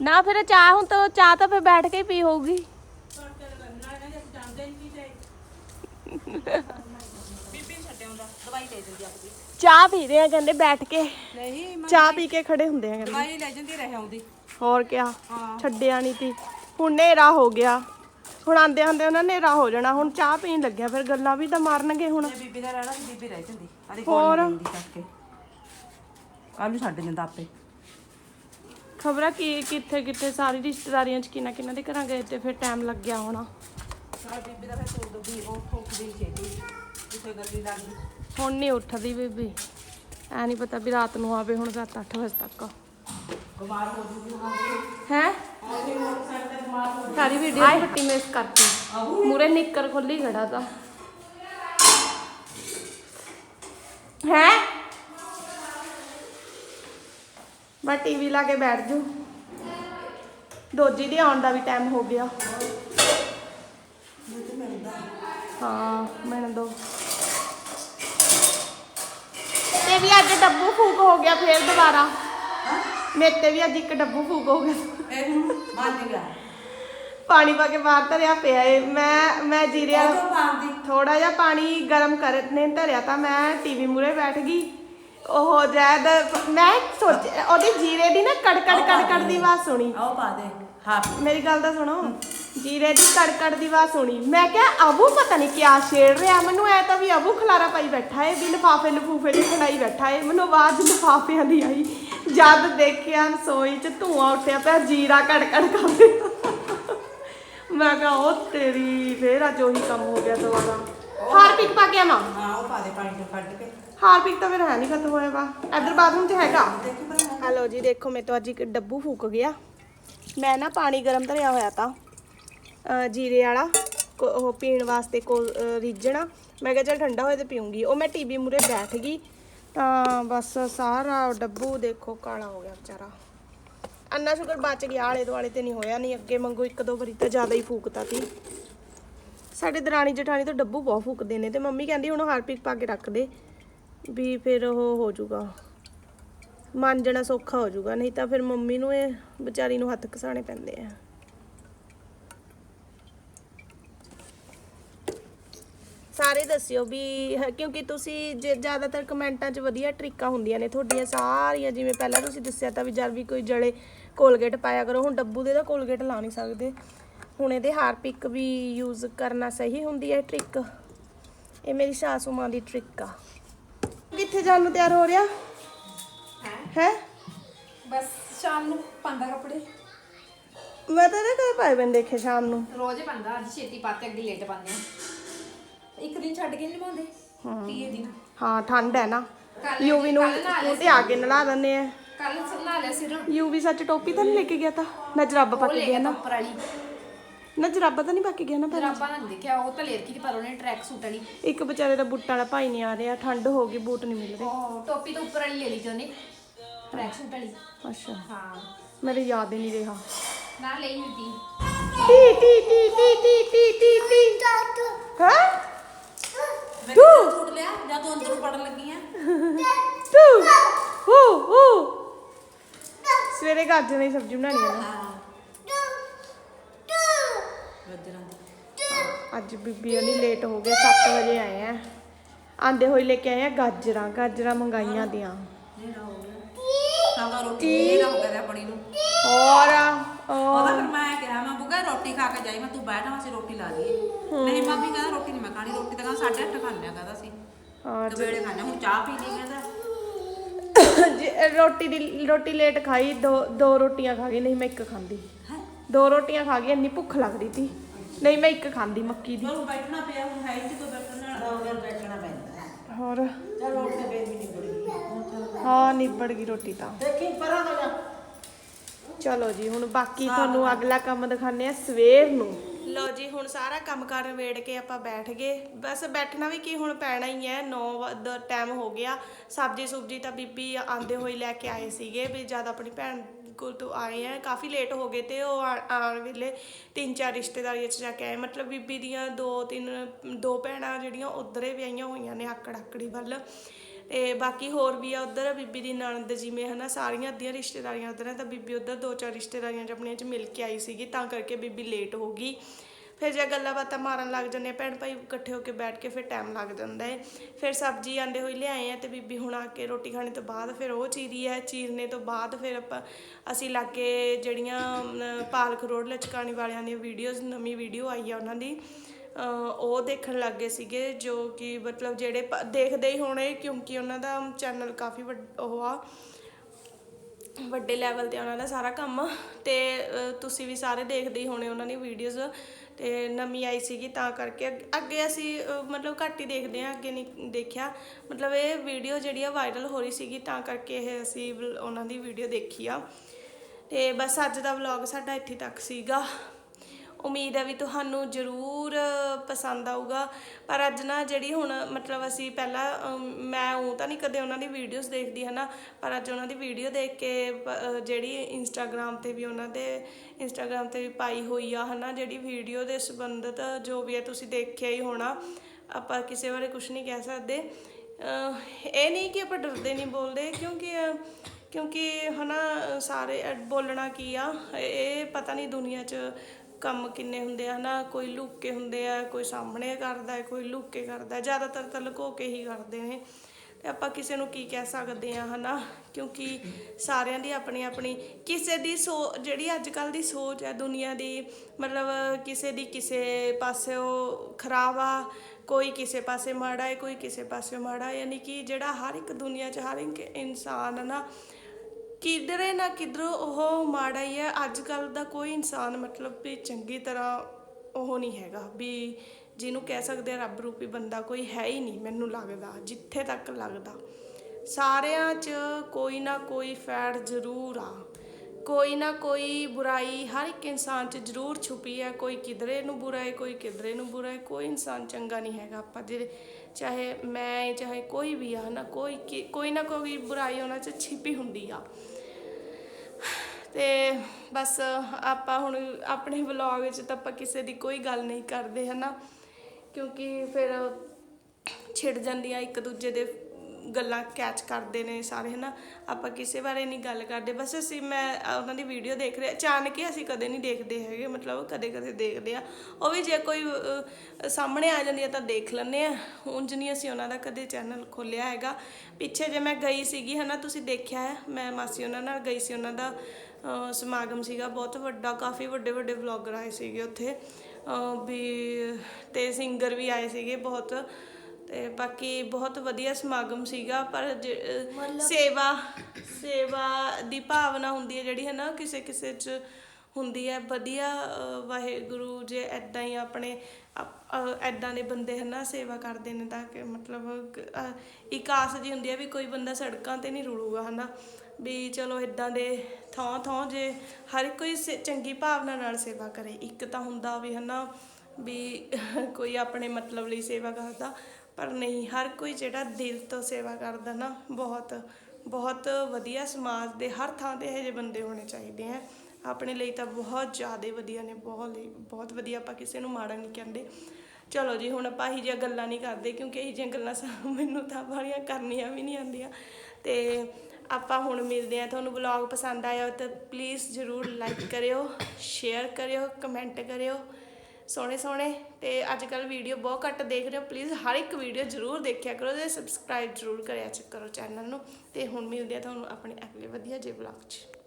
ਨਾ ਫਿਰ ਚਾਹ ਹੁਣ ਤਾਂ ਚਾਹ ਤਾਂ ਫਿਰ ਬੈਠ ਕੇ ਹੀ ਪੀ ਹੋਊਗੀ। ਚਾਹ ਪੀ ਰਹੇ ਆ ਕਹਿੰਦੇ ਬੈਠ ਕੇ। ਨਹੀਂ ਚਾਹ ਪੀ ਕੇ ਖੜੇ ਹੁੰਦੇ ਆ ਕਹਿੰਦੇ। ਦਵਾਈ ਲੈ ਜਾਂਦੀ ਰਹਿ ਆਉਂਦੀ। ਹੋਰ ਕਿਆ? ਛੱਡਿਆ ਨਹੀਂ ਤੀ। ਹੁਣ ਹਨੇਰਾ ਹੋ ਗਿਆ। ਹੁਣ ਆਂਦੇ ਆਂਦੇ ਉਹਨਾਂ ਹਨੇਰਾ ਹੋ ਜਾਣਾ। ਹੁਣ ਚਾਹ ਪੀਣ ਲੱਗਿਆ ਫਿਰ ਗੱਲਾਂ ਵੀ ਤਾਂ ਮਾਰਨਗੇ ਹੁਣ। ਜੇ ਬੀਬੀ ਦਾ ਰਹਿਣਾ ਸੀ ਬੀਬੀ ਰਹਿ ਜਾਂਦੀ। ਆਦੀ ਹੋਰ? ਕੋਲ ਹੁੰਦੀ ਕਰਕੇ। ਕੱਲ ਨੂੰ ਛੱਡ ਜਾਂਦਾ ਆਪੇ। ਖਬਰਾਂ ਕੀ ਕਿੱਥੇ ਕਿੱਥੇ? ਸਾਰੀ ਰਿਸ਼ਤੇਦਾਰੀਆਂ ਚ ਕਿੰਨਾ ਕਿੰਨਾ ਦੇ ਘਰਾਂ ਗਏ ਤੇ ਫਿਰ ਟਾਈਮ ਲੱਗ ਗਿਆ ਹੋਣਾ। ਸਾਡੀ ਬੀਬੀ ਦਾ ਫਿਰ ਸੂਟ ਵੀ ਉਹ ਠੋਕਦੀ ਛੇਤੀ। ਜਿੱਥੇ ਗੱਡੀ ਲੱਗ ਗਈ। ਹੁਣ ਨਹੀਂ ਉੱਠਦੀ ਬੀਬੀ। ਐ ਨਹੀਂ ਪਤਾ ਵੀ ਰਾਤ ਨੂੰ ਆਵੇ ਹੁਣ 7-8 ਵਜੇ ਤੱਕ। ਬਿਮਾਰ ਹੋ ਜੂਗੀ ਹੈ? ਸਾਰੀ ਵੀਡੀਓ ਫੱਟੀ ਮਿਸ ਕਰਤੀ। ਮੂਰੇ ਨਿੱਕਰ ਖੋਲੀ ਖੜਾ ਤਾਂ। ਹੈ? ਮੈਂ ਟੀਵੀ ਲਾ ਕੇ ਬੈਠ ਜੂ। ਦੋਜੀ ਦੇ ਆਉਣ ਦਾ ਵੀ ਟਾਈਮ ਹੋ ਗਿਆ। ਹਾਂ ਮੈਨੂੰ ਦੋ। ਤੇ ਵੀ ਅੱਜ ਡੱਬੂ ਫੂਕ ਹੋ ਗਿਆ ਫੇਰ ਦੁਬਾਰਾ। ਮੇਰੇ ਤੇ ਵੀ ਅੱਜ ਇੱਕ ਡੱਬੂ ਫੂਕ ਹੋ ਗਿਆ। ਇਹ ਹੁਣ ਮੰਨ ਗਿਆ। ਪਾਣੀ ਪਾ ਕੇ ਬਾਹਰ ਧਰਿਆ ਪਿਆ ਏ। ਮੈਂ ਮੈਂ ਜੀਰਿਆ ਪਾਉਂਦੀ ਥੋੜਾ ਜਿਹਾ ਪਾਣੀ ਗਰਮ ਕਰਨੇ ਧਰਿਆ ਤਾਂ ਮੈਂ ਟੀਵੀ ਮੂਰੇ ਬੈਠ ਗਈ। ਉਹ ਜੈਦ ਮੈਂ ਸੋਚ ਉਹਦੀ ਜੀਰੇ ਦੀ ਨਾ ਕੜਕੜ ਕੜਕੜ ਦੀ। ਆਵਾਜ਼ ਸੁਣੀ। ਆਓ ਪਾ ਦੇ। ਹਾਂ। ਮੇਰੀ ਗੱਲ ਤਾਂ ਸੁਣੋ। ਜੀਰੇ ਦੀ ਕੜਕੜ ਦੀ ਆਵਾਜ਼ ਸੁਣੀ। ਮੈਂ ਕਿਹਾ ਅਬੂ ਪਤਾ ਨਹੀਂ ਕਿਆ ਛੇੜ ਰਿਹਾ। ਮੈਨੂੰ ਐ ਤਾਂ ਵੀ ਅਬੂ ਖਲਾਰਾ ਪਾਈ ਬੈਠਾ ਏ। ਵੀ ਲਿਫਾਫੇ ਲਫੂਫੇ ਦੀ ਖੜਾਈ ਬੈਠਾ ਏ। ਮੈਨੂੰ ਆਵਾਜ਼ ਲਿਫਾਫਿਆਂ ਦੀ ਆਈ। ਜਦ ਦੇਖਿਆ ਰਸੋਈ ਚ ਧੂਆਂ ਉੱਠਿਆ ਪਿਆ ਜੀਰਾ ਕੜਕੜ ਕਰਦੇ ਮੈਂ ਕਿਹਾ ਉਹ ਤੇਰੀ ਫੇਰ ਅੱਜ ਉਹੀ ਕੰਮ ਹੋ ਗਿਆ ਦੁਬਾਰਾ। ਹਾਰਪਿਕ ਪਾ ਕੇ ਆਵਾਂ? ਹਾਂ ਉਹ ਪਾ ਦੇ ਪਾਣੀ ਤੋਂ ਕੱਢ ਕੇ। ਹਾਰਪਿਕ ਤਾਂ ਫਿਰ ਹੈ ਨਹੀਂ ਖਤਮ ਹੋਇਆ ਵਾ। ਇੱਧਰ ਬਾਥਰੂਮ 'ਚ ਹੈਗਾ? ਹਲੋ ਜੀ ਦੇਖੋ ਮੇਰੇ ਤੋਂ ਅੱਜ ਇੱਕ ਡੱਬੂ ਫੂਕ ਗਿਆ। ਮੈਂ ਨਾ ਪਾਣੀ ਗਰਮ ਧਰਿਆ ਹੋਇਆ ਤਾਂ ਜੀਰੇ ਵਾਲਾ ਉਹ ਪੀਣ ਵਾਸਤੇ ਕੋ ਰਿੱਝਣਾ। ਮੈਂ ਕਿਹਾ ਚਲ ਠੰਡਾ ਹੋਏ ਤੇ ਪੀਉਂਗੀ ਉਹ ਮੈਂ ਟੀਵੀ ਮੂਰੇ ਬੈਠ ਗਈ। ਤਾਂ ਬਸ ਸਾਰਾ ਡੱਬੂ ਦੇਖੋ ਕਾਲਾ ਹੋ ਗਿਆ ਵਿਚਾਰਾ। ਅੰਨਾ ਸ਼ੁਕਰ ਬਚ ਗਿਆ, ਆਲੇ ਦੁਆਲੇ ਤੇ ਨਹੀਂ ਹੋਇਆ, ਨਹੀਂ ਅੱਗੇ ਮੰਗੋ ਇੱਕ ਦੋ ਵਾਰੀ ਤਾਂ ਜ਼ਿਆਦਾ ਹੀ ਫੂਕਤਾ ਸੀ। ਸਾਡੇ ਦਰਾਣੀ ਜਠਾਣੀ ਤੋਂ ਡੱਬੂ ਬਹੁਤ ਫੂਕਦੇ ਨੇ ਤੇ ਮੰਮੀ ਕਹਿੰਦੀ ਹੁਣ ਹਾਰਪਿਕ ਪਾ ਕੇ ਰੱਖ ਦੇ, ਵੀ ਫਿਰ ਉਹ ਹੋ ਜਾਊਗਾ। ਮਾਂਜਣਾ ਸੌਖਾ ਹੋ ਜਾਊਗਾ, ਨਹੀਂ ਤਾਂ ਫਿਰ ਮੰਮੀ ਨੂੰ ਇਹ ਵਿਚਾਰੀ ਨੂੰ ਹੱਥ ਘਸਾਣੇ ਪੈਂਦੇ ਆ। ਸਾਰੇ ਦੱਸਿਓ ਵੀ ਹ- ਕਿਉਂਕਿ ਤੁਸੀਂ ਜੇ ਜ਼ਿਆਦਾਤਰ ਕਮੈਂਟਾਂ 'ਚ ਵਧੀਆ ਟ੍ਰਿਕਾਂ ਹੁੰਦੀਆਂ ਨੇ ਤੁਹਾਡੀਆਂ ਸਾਰੀਆਂ ਜਿਵੇਂ ਪਹਿਲਾਂ ਤੁਸੀਂ ਦੱਸਿਆ ਤਾਂ ਵੀ ਜਦ ਵੀ ਕੋਈ ਜਲੇ ਕੋਲਗੇਟ ਪਾਇਆ ਕਰੋ ਹੁਣ ਡੱਬੂ ਦੇ ਤਾਂ ਕੋਲਗੇਟ ਲਾ ਨਹੀਂ ਸਕਦੇ। ਹੁਣ ਇਹਦੇ ਹਾਰਪਿਕ ਵੀ ਯੂਜ਼ ਕਰਨਾ ਸਹੀ ਹੁੰਦੀ ਹੈ ਟ੍ਰਿਕ। ਇਹ ਮੇਰੀ ਸਾਸੂ ਮਾਂ ਦੀ ਟ੍ਰਿਕ ਆ। ਕਿੱਥੇ ਜਾਣ ਨੂੰ ਤਿਆਰ ਹੋ ਰਿਹਾ? ਹੈ? ਬਸ ਸ਼ਾਮ ਨੂੰ ਪਾਉਂਦਾ ਕੱਪੜੇ। ਮੈਂ ਤਾਂ ਨਾ ਕਦੇ ਪਾਏ ਬੰਦੇ ਦੇਖੇ ਸ਼ਾਮ ਨੂੰ। ਰੋਜ਼ ਪਾਉਂਦਾ ਅੱਜ ਛੇਤੀ ਪਾਤੇ ਅੱਗੇ ਲੇਟ ਪਾਉਂਦੇ ਆ। ਇੱਕ ਦਿਨ ਛੱਡ ਕੇ ਨਹੀਂ ਲਵਾਉਂਦੇ ਤੀਏ ਦਿਨ ਹਾਂ ਠੰਡ ਹੈ ਨਾ ਕੱਲ੍ਹ- ਯੂਵੀ ਨੂੰ ਕੱਲ੍ਹ ਨਹਾ ਲਿਆ ਮੂੰਹ ਤੇ ਆ ਕੇ ਨਲਾ ਦਿੰਦੇ ਆ ਕੱਲ ਸੁਣਾ ਲਿਆ ਸਿਰ ਯੂਵੀ ਸੱਚ ਟੋਪੀ ਤਾਂ ਨਹੀਂ ਲੈ ਕੇ ਗਿਆ ਤਾਂ ਨਾ ਜਰਾਬਾ ਪਾ ਉਹ ਕੇ ਲੈ ਗਿਆ ਗਿਆ ਨਾ ਉੱਪਰ ਵਾਲੀ ਨਾ ਜਰਾਬਾ ਤਾਂ ਨਹੀਂ ਪਾ ਕੇ ਗਿਆ ਨਾ ਪਰ ਜਰਾਬਾਂ ਨਾਲ ਨੀ ਦੇਖਿਆ ਉਹ ਤਾਂ ਲੇਰਕੀ ਦੀ ਪਰ ਉਹਨੇ ਟਰੈਕ ਸੂਟ ਵਾਲੀ ਇੱਕ ਵਿਚਾਰੇ ਦਾ ਬੂਟਾਂ ਵਾਲਾ ਭਾਈ ਨਹੀਂ ਆ ਰਿਹਾ ਠੰਡ ਹੋ ਗਈ ਬੂਟ ਨਹੀਂ ਮਿਲ ਰਹੇ ਉਹ ਟੋਪੀ ਤੋਂ ਉੱਪਰ ਵਾਲੀ ਲੈ ਲਈ ਉਹਨੇ ਟਰੈਕ ਸੂਟ ਵਾਲੀ ਅੱਛਾ ਹਾਂ ਮੇਰੇ ਯਾਦ ਹੀ ਨਹੀਂ ਰਿਹਾ ਨਾ ਲਈ ਹੁੰਦੀ ਟੀ ਟੀ ਟੀ ਟੀ ਟੀ ਟੀ ਟੀ ਟੀ ਹਾਂ ਮੈਂ ਕਿਹਾ ਛੁੱਟ ਲਿਆ ਜਾਂ ਤੂੰ ਅੰਦਰੋਂ ਪੜਨ ਲੱਗੀ ਆ? ਟੂ ਹੂ ਹੂ। ਸਵੇਰੇ ਗਾਜਰ ਦੀ ਸਬਜ਼ੀ ਬਣਾਣੀ ਨਾ। ਦੀ ਅੱਜ ਬੀਬੀ ਉਹਨੀ ਲੇਟ ਹੋ ਗਏ 7 ਵਜੇ ਆਏ ਆ। ਆਂਦੇ ਹੋਏ ਲੈ ਕੇ ਆਏ ਆ ਗਾਜਰਾਂ ਗਾਜਰਾਂ ਮੰਗਾਈਆਂ ਦੀਆਂ। ਨੇੜਾ ਹੋ ਗਿਆ। ਰੋਟੀ ਨੇੜਾ ਹੋ ਗਿਆ ਬੜੀ ਨੂੰ। ਹੋਰ? ਉਹਦਾ ਫਿਰ ਮੈਂ ਕਿਹਾ ਮੈਂ ਬੁਗਾ ਰੋਟੀ ਖਾ ਕੇ ਜਾਈ ਮੈਂ ਤੂੰ ਬੈਠ ਅਸੀਂ ਰੋਟੀ ਲਾ ਲਈਏ। ਨਹੀਂ ਮਾਮੀ ਕਹਿੰਦਾ ਰੋਟੀ ਨਹੀਂ ਮੈਂ ਖਾਣੀ ਰੋਟੀ ਤਾਂ ਕਹਿੰਦਾ 8:30 ਖਾ ਲਿਆ ਕਹਿੰਦਾ ਸੀ। ਹਾਂ ਤੇ ਵੇਲੇ ਖਾਣਾ ਹੁਣ ਚਾਹ ਪੀ ਲਈ ਕਹਿੰਦਾ। ਜੇ ਰੋਟੀ ਦੀ ਰੋਟੀ ਲੇਟ ਖਾਈ ਦੋ ਦੋ ਰੋਟੀਆਂ ਖਾ ਗਈ ਨਹੀਂ ਮੈਂ ਇੱਕ ਖਾਂਦੀ। ਹੈ? ਦੋ ਰੋਟੀਆਂ ਖਾ ਗਈ ਇੰਨੀ ਭੁੱਖ ਲੱਗਦੀ ਸੀ। ਨਹੀਂ ਮੈਂ ਇੱਕ ਖਾਂਦੀ ਮੱਕੀ ਦੀ। ਬੈਠਣਾ ਪਿਆ ਹੁਣ ਹੈ ਜੀ ਕੋਈ ਬੈਠਣ ਨਾਲ। ਬੈਠਣਾ ਪੈਂਦਾ ਹੋਰ? ਚਲ ਫੇਰ ਵੀ ਹਾਂ ਨਿਬੜ ਗਈ ਰੋਟੀ ਤਾਂ। ਦੇਖੀ ਪਰਾਂ ਹੋ ਜਾ। ਚਲੋ ਜੀ ਹੁਣ ਬਾਕੀ ਤੁਹਾਨੂੰ ਅਗਲਾ ਕੰਮ ਦਿਖਾਣੇ ਆ ਸਵੇਰ ਨੂੰ। ਲਓ ਜੀ ਹੁਣ ਸਾਰਾ ਕੰਮ ਕਰ ਵੇੜ ਕੇ ਆਪਾਂ ਬੈਠ ਗਏ। ਬਸ ਬੈਠਣਾ ਵੀ ਕੀ ਹੁਣ ਪੈਣਾ ਹੀ ਹੈ। 9 ਦਾ ਟਾਈਮ ਹੋ ਗਿਆ। ਸਬਜੀ ਸੁਬਜੀ ਤਾਂ ਬੀਬੀ ਆਂਦੇ ਹੋਏ ਲੈ ਕੇ ਆਏ ਸੀਗੇ ਵੀ ਜਦ ਆਪਣੀ ਭੈਣ ਕੋਲ ਤੋਂ ਆਏ ਆ, ਕਾਫੀ ਲੇਟ ਹੋ ਗਏ ਤੇ ਉਹ ਆ- ਆਉਣ ਵੇਲੇ ਤਿੰਨ ਚਾਰ ਰਿਸ਼ਤੇਦਾਰੀਆਂ ਚ ਜਾ ਕੇ ਆਏ। ਮਤਲਬ ਬੀਬੀ ਦੀਆਂ ਦੋ ਤਿੰਨ, ਦੋ ਭੈਣਾਂ ਜਿਹੜੀਆਂ ਉਧਰੇ ਵਿਆਹੀਆਂ ਹੋਈਆਂ ਨੇ ਆਕੜ ਆਕੜੀ ਵੱਲ। ਤੇ ਬਾਕੀ ਹੋਰ ਵੀ ਆ ਉੱਧਰ, ਬੀਬੀ ਦੀ ਨਣਦ ਜਿਵੇਂ ਹਨਾ, ਸਾਰੀਆਂ ਅੱਧੀਆਂ ਰਿਸ਼ਤੇਦਾਰੀਆਂ ਉੱਧਰ ਹੈ ਤਾਂ ਬੀਬੀ ਉੱਧਰ ਦੋ ਚਾਰ ਰਿਸ਼ਤੇਦਾਰੀਆਂ ਚ ਆਪਣੀਆਂ ਚ ਮਿਲ ਕੇ ਆਈ ਸੀਗੀ, ਤਾਂ ਕਰਕੇ ਬੀਬੀ ਲੇਟ ਹੋ ਗਈ। ਫਿਰ ਜੇ ਗੱਲਾਂ ਬਾਤਾਂ ਮਾਰਨ ਲੱਗ ਜਾਂਦੇ ਆ, ਭੈਣ ਭਾਈ ਇਕੱਠੇ ਹੋ ਕੇ ਬੈਠ ਕੇ ਫਿਰ ਟਾਈਮ ਲੱਗ ਜਾਂਦਾ ਹੈ। ਫਿਰ ਸਬਜ਼ੀ ਆਂਦੇ ਹੋਏ ਲਿਆਏ ਆ ਤੇ ਬੀਬੀ ਹੁਣ ਆ ਕੇ ਰੋਟੀ ਖਾਣੇ ਤੋਂ ਬਾਅਦ ਫਿਰ ਉਹ ਚੀਰੀ ਹੈ ਚੀਰਨੇ ਤੋਂ ਬਾਅਦ ਫਿਰ ਆਪਾਂ ਅਸੀਂ ਲਾਗੇ ਜਿਹੜੀਆਂ ਪਾਲਕ ਰੋਡ ਲਚਕਾਣੀ ਵਾਲਿਆਂ ਦੀਆਂ ਵੀਡੀਓਜ਼ ਨਵੀਂ ਵੀਡੀਓ ਆਈ ਆ ਉਹਨਾਂ ਦੀ ਉਹ ਦੇਖਣ ਲੱਗ ਗਏ ਸੀਗੇ ਜੋ ਕਿ ਮਤਲਬ ਜਿਹੜੇ ਦੇਖਦੇ ਹੀ ਹੋਣੇ ਕਿਉਂਕਿ ਉਹਨਾਂ ਦਾ ਚੈਨਲ ਕਾਫੀ ਵੱਡ ਉਹ ਆ ਵੱਡੇ ਲੈਵਲ ਤੇ ਉਹਨਾਂ ਦਾ ਸਾਰਾ ਕੰਮ। ਤੇ ਤੁਸੀਂ ਵੀ ਸਾਰੇ ਦੇਖਦੇ ਹੀ ਹੋਣੇ ਉਹਨਾਂ ਦੀ ਵੀਡੀਓਜ਼ ਤੇ ਨਵੀਂ ਆਈ ਸੀਗੀ ਤਾਂ ਕਰਕੇ ਅੱਗ- ਅੱਗੇ ਅਸੀਂ ਅਹ, ਮਤਲਬ ਘੱਟ ਹੀ ਦੇਖਦੇ ਹਾਂ ਅੱਗੇ ਨਹੀਂ ਦੇਖਿਆ। ਮਤਲਬ ਇਹ ਵੀਡੀਓ ਜਿਹੜੀ ਆ ਵਾਇਰਲ ਹੋ ਰਹੀ ਸੀਗੀ ਤਾਂ ਕਰਕੇ ਇਹ ਅਸੀਂ ਵਲ- ਉਹਨਾਂ ਦੀ ਵੀਡੀਓ ਦੇਖੀ ਆ। ਤੇ ਬਸ ਅੱਜ ਦਾ ਵਲੌਗ ਸਾਡਾ ਇੱਥੇ ਤੱਕ ਸੀਗਾ। ਉਮੀਦ ਹੈ ਵੀ ਤੁਹਾਨੂੰ ਜ਼ਰੂਰ ਪਸੰਦ ਆਊਗਾ। ਪਰ ਅੱਜ ਨਾ ਜਿਹੜੀ ਹੁਣ ਮਤਲਬ ਅਸੀਂ ਪਹਿਲਾਂ ਅਮ, ਮੈਂ ਉਹ ਤਾਂ ਨਹੀਂ ਕਦੇ ਉਹਨਾਂ ਦੀ ਵੀਡੀਓਜ਼ ਦੇਖਦੀ ਹਨਾ? ਪਰ ਅੱਜ ਉਹਨਾਂ ਦੀ ਵੀਡੀਓ ਦੇਖ ਕੇ ਪ- ਅਹ, ਜਿਹੜੀ ਇੰਸਟਾਗ੍ਰam ਤੇ ਵੀ ਉਹਨਾਂ ਦੇ ਇੰਸਟਾਗ੍ਰam ਤੇ ਵੀ ਪਾਈ ਹੋਈ ਆ ਹਨਾ? ਜਿਹੜੀ ਵੀਡੀਓ ਦੇ ਸੰਬੰਧਿਤ ਜੋ ਵੀ ਹੈ ਤੁਸੀਂ ਦੇਖਿਆ ਹੀ ਹੋਣਾ। ਆਪਾਂ ਕਿਸੇ ਬਾਰੇ ਕੁਝ ਨਹੀਂ ਕਹਿ ਸਕਦੇ। ਅਹ, ਇਹ ਨਹੀਂ ਕਿ ਆਪਾਂ ਡਰਦੇ ਨਹੀਂ ਬੋਲਦੇ ਕਿਉਂਕਿ ਅਹ, ਕਿਉਂਕਿ ਹਨਾ ਸਾਰੇ ਅਹ, ਬੋਲਣਾ ਕੀ ਆ? ਇਹ ਪਤਾ ਨਹੀਂ ਦੁਨੀਆ 'ਚ ਕੰਮ ਕਿੰਨੇ ਹੁੰਦੇ ਆ, ਹਨਾ? ਕੋਈ ਲੁੱਕ ਕੇ ਹੁੰਦੇ ਆ, ਕੋਈ ਸਾਹਮਣੇ ਕਰਦਾ ਹੈ, ਕੋਈ ਲੁੱਕ ਕੇ ਕਰਦਾ ਹੈ। ਜ਼ਿਆਦਾਤਰ ਤਾਂ ਲੁਕੋ ਕੇ ਹੀ ਕਰਦੇ ਨੇ। ਤੇ ਆਪਾਂ ਕਿਸੇ ਨੂੰ ਕੀ ਕਹਿ ਸਕਦੇ ਆ, ਹਨਾ? ਕਿਉਂਕਿ ਸਾਰਿਆਂ ਦੀ ਆਪਣੀ ਆਪਣੀ, ਕਿਸੇ ਦੀ ਸੋ, ਜਿਹੜੀ ਅੱਜ ਕੱਲ ਦੀ ਸੋਚ ਹੈ ਦੁਨੀਆ ਦੀ, ਮਤਲਬ ਕਿਸੇ ਦੀ ਕਿਸੇ ਪਾਸਿਓ ਖਰਾਬ ਆ, ਕੋਈ ਕਿਸੇ ਪਾਸੇ ਮਾੜਾ ਹੈ, ਕੋਈ ਕਿਸੇ ਪਾਸੇ ਮਾੜਾ ਯਾਨੀ ਕਿ ਜਿਹੜਾ ਹਰ ਇੱਕ ਦੁਨੀਆ 'ਚ ਹਰ ਇੱਕ ਇਨਸਾਨ ਹੈ ਨਾ ਕਿਧਰੇ ਨਾ ਕਿਧਰੋਂ ਉਹ ਮਾੜਾ ਹੀ ਹੈ। ਅੱਜ ਕੱਲ ਦਾ ਕੋਈ ਇਨਸਾਨ ਮਤਲਬ ਵੀ ਚੰਗੀ ਤਰ੍ਹਾਂ ਉਹ ਨਹੀਂ ਹੈਗਾ ਵੀ ਜਿਹਨੂੰ ਕਹਿ ਸਕਦੇ ਆ ਰੱਬ ਰੂਪੀ ਬੰਦਾ ਕੋਈ ਹੈ ਹੀ ਨਹੀਂ ਮੈਨੂੰ ਲੱਗਦਾ, ਜਿੱਥੇ ਤੱਕ ਲੱਗਦਾ। ਸਾਰਿਆਂ 'ਚ ਕੋਈ ਨਾ ਕੋਈ ਫੈੜ ਜ਼ਰੂਰ ਆ। ਕੋਈ ਨਾ ਕੋਈ ਬੁਰਾਈ ਹਰ ਇੱਕ ਇਨਸਾਨ 'ਚ ਜ਼ਰੂਰ ਛੁਪੀ ਹੈ। ਕੋਈ ਕਿਧਰੇ ਨੂੰ ਬੁਰਾ ਹੈ, ਕੋਈ ਕਿਧਰੇ ਨੂੰ ਬੁਰਾ ਹੈ। ਕੋਈ ਇਨਸਾਨ ਚੰਗਾ ਨਹੀਂ ਹੈਗਾ। ਆਪਾਂ ਜਿਹੜੇ ਚਾਹੇ ਮੈਂ, ਚਾਹੇ ਕੋਈ ਵੀ ਆ ਨਾ ਕੋਈ ਕੀ- ਕੋਈ ਨਾ ਕੋਈ ਬੁਰਾਈ ਉਹਨਾਂ 'ਚ ਛਿਪੀ ਹੁੰਦੀ ਆ। ਤੇ ਬਸ ਆਪਾਂ ਹੁਣ ਆਪਣੇ ਵਲੌਗ ਵਿੱਚ ਤਾਂ ਆਪਾਂ ਕਿਸੇ ਦੀ ਕੋਈ ਗੱਲ ਨਹੀਂ ਕਰਦੇ ਹਨਾ। ਕਿਉਂਕਿ ਫਿਰ ਛਿੜ ਜਾਂਦੀਆਂ ਇੱਕ ਦੂਜੇ ਦੇ ਗੱਲਾਂ ਕੈਚ ਕਰਦੇ ਨੇ ਸਾਰੇ, ਹਨਾ? ਆਪਾਂ ਕਿਸੇ ਬਾਰੇ ਨਹੀਂ ਗੱਲ ਕਰਦੇ, ਬਸ ਅਸੀਂ, ਮੈਂ ਉਹਨਾਂ ਦੀ ਵੀਡੀਓ ਦੇਖ ਰਹੇ, ਅਚਾਨਕ ਹੀ ਅਸੀਂ ਕਦੇ ਨਹੀਂ ਦੇਖਦੇ ਹੈਗੇ, ਮਤਲਬ ਕਦੇ ਕਦੇ ਦੇਖਦੇ ਆ। ਉਹ ਵੀ ਜੇ ਕੋਈ ਸਾਹਮਣੇ ਆ ਜਾਂਦੀ ਹੈ ਤਾਂ ਦੇਖ ਲੈਂਦੇ ਆ। ਉਂਝ ਨਹੀਂ ਅਸੀਂ ਉਹਨਾਂ ਦਾ ਕਦੇ ਚੈਨਲ ਖੋਲਿਆ ਹੈਗਾ। ਪਿੱਛੇ ਜੇ ਮੈਂ ਗਈ ਸੀਗੀ, ਹਨਾ, ਤੁਸੀਂ ਦੇਖਿਆ ਹੈ, ਮੈਂ ਮਾਸੀ ਉਹਨਾਂ ਨਾਲ ਗਈ ਸੀ, ਉਹਨਾਂ ਦਾ ਸਮਾਗਮ ਸੀਗਾ, ਬਹੁਤ ਵੱਡਾ, ਕਾਫੀ ਵੱਡੇ ਵੱਡੇ ਵਲੌਗਰ ਆਏ ਸੀਗੇ ਉੱਥੇ। ਵੀ, ਤੇ ਸਿੰਗਰ ਵੀ ਆਏ ਸੀਗੇ ਬਹੁਤ। ਤੇ ਬਾਕੀ ਬਹੁਤ ਵਧੀਆ ਸਮਾਗਮ ਸੀਗਾ ਪਰ ਜ- ਅਹ ਸੇਵਾ ਸੇਵਾ ਦੀ ਭਾਵਨਾ ਹੁੰਦੀ ਹੈ ਜਿਹੜੀ ਹੈ ਨਾ ਕਿਸੇ ਕਿਸੇ ਚ ਹੁੰਦੀ ਹੈ। ਵਧੀਆ ਅਹ ਵਾਹਿਗੁਰੂ ਜੇ ਐਦਾਂ ਹੀ ਆਪਣੇ ਅਹ ਐਦਾਂ ਦੇ ਬੰਦੇ ਹਨਾ ਸੇਵਾ ਕਰਦੇ ਨੇ ਤਾਂ ਕਿ ਮਤਲਬ ਕ- ਅਹ ਇੱਕ ਆਸ ਜੀ ਹੁੰਦੀ ਹੈ ਵੀ ਕੋਈ ਬੰਦਾ ਸੜਕਾਂ ਤੇ ਨਹੀਂ ਰੁਲੂਗਾ ਹਨਾ। ਵੀ ਚਲੋ ਇਦਾਂ ਦੇ ਥਾਂ ਥਾਂ ਜੇ ਹਰ ਕੋਈ ਸੇ- ਚੰਗੀ ਭਾਵਨਾ ਨਾਲ ਸੇਵਾ ਕਰੇ। ਇੱਕ ਤਾਂ ਹੁੰਦਾ ਵੀ ਹਨਾ ਵੀ ਕੋਈ ਆਪਣੇ ਮਤਲਬ ਲਈ ਸੇਵਾ ਕਰਦਾ। ਪਰ ਨਹੀਂ, ਹਰ ਕੋਈ ਜਿਹੜਾ ਦਿਲ ਤੋਂ ਸੇਵਾ ਕਰਦਾ ਨਾ, ਬਹੁਤ ਬਹੁਤ ਵਧੀਆ ਸਮਾਜ ਦੇ, ਹਰ ਥਾਂ ਤੇ ਇਹੋ ਜਿਹੇ ਬੰਦੇ ਹੋਣੇ ਚਾਹੀਦੇ ਆ। ਆਪਣੇ ਲਈ ਤਾਂ ਬਹੁਤ ਜ਼ਿਆਦਾ ਵਧੀਆ ਨੇ, ਬਹੁਤ ਲਈ, ਬਹੁਤ ਵਧੀਆ ਆਪਾਂ ਕਿਸੇ ਨੂੰ ਮਾੜਾ ਨਹੀਂ ਕਹਿੰਦੇ। ਚਲੋ ਜੀ, ਹੁਣ ਆਪਾਂ ਇਹੋ ਜਿਹੀਆਂ ਗੱਲਾਂ ਨਹੀਂ ਕਰਦੇ, ਕਿਉਂਕਿ ਇਹੋ ਜਿਹੀਆਂ ਗੱਲਾਂ ਸਾ- ਮੈਨੂੰ ਤਾਂ ਵਾਲੀਆਂ ਕਰਨੀਆਂ ਵੀ ਨਹੀਂ ਆਉਂਦੀਆਂ। ਤੇ ਆਪਾਂ ਹੁਣ ਮਿਲਦੇ ਆ ਤੁਹਾਨੂੰ ਵਲੌਗ ਪਸੰਦ ਆਇਆ ਤਾਂ ਪਲੀਜ਼ ਜਰੂਰ ਲਾਈਕ ਕਰਿਓ ਸ਼ੇਅਰ ਕਰਿਓ ਕਮੈਂਟ ਕਰਿਓ। ਸੋਹਣੇ ਸੋਹਣੇ ਤੇ ਅੱਜ ਕੱਲ ਵੀਡੀਓ ਬਹੁਤ ਘੱਟ ਦੇਖ ਰਹੇ ਹੋ। ਪਲੀਜ਼ ਹਰ ਇੱਕ ਵੀਡੀਓ ਜਰੂਰ ਦੇਖਿਆ ਕਰੋ ਤੇ ਸਬਸਕ੍ਰਾਈਬ ਜਰੂਰ ਕਰਿਆ ਕਰੋ ਚੈਨਲ ਨੂੰ ਤੇ ਹੁਣ ਮਿਲਦੇ ਆ ਤੁਹਾਨੂੰ ਆਪਣੇ ਅਗਲੇ ਵਧੀਆ ਜਿਹੇ ਵਲੌਗ 'ਚ।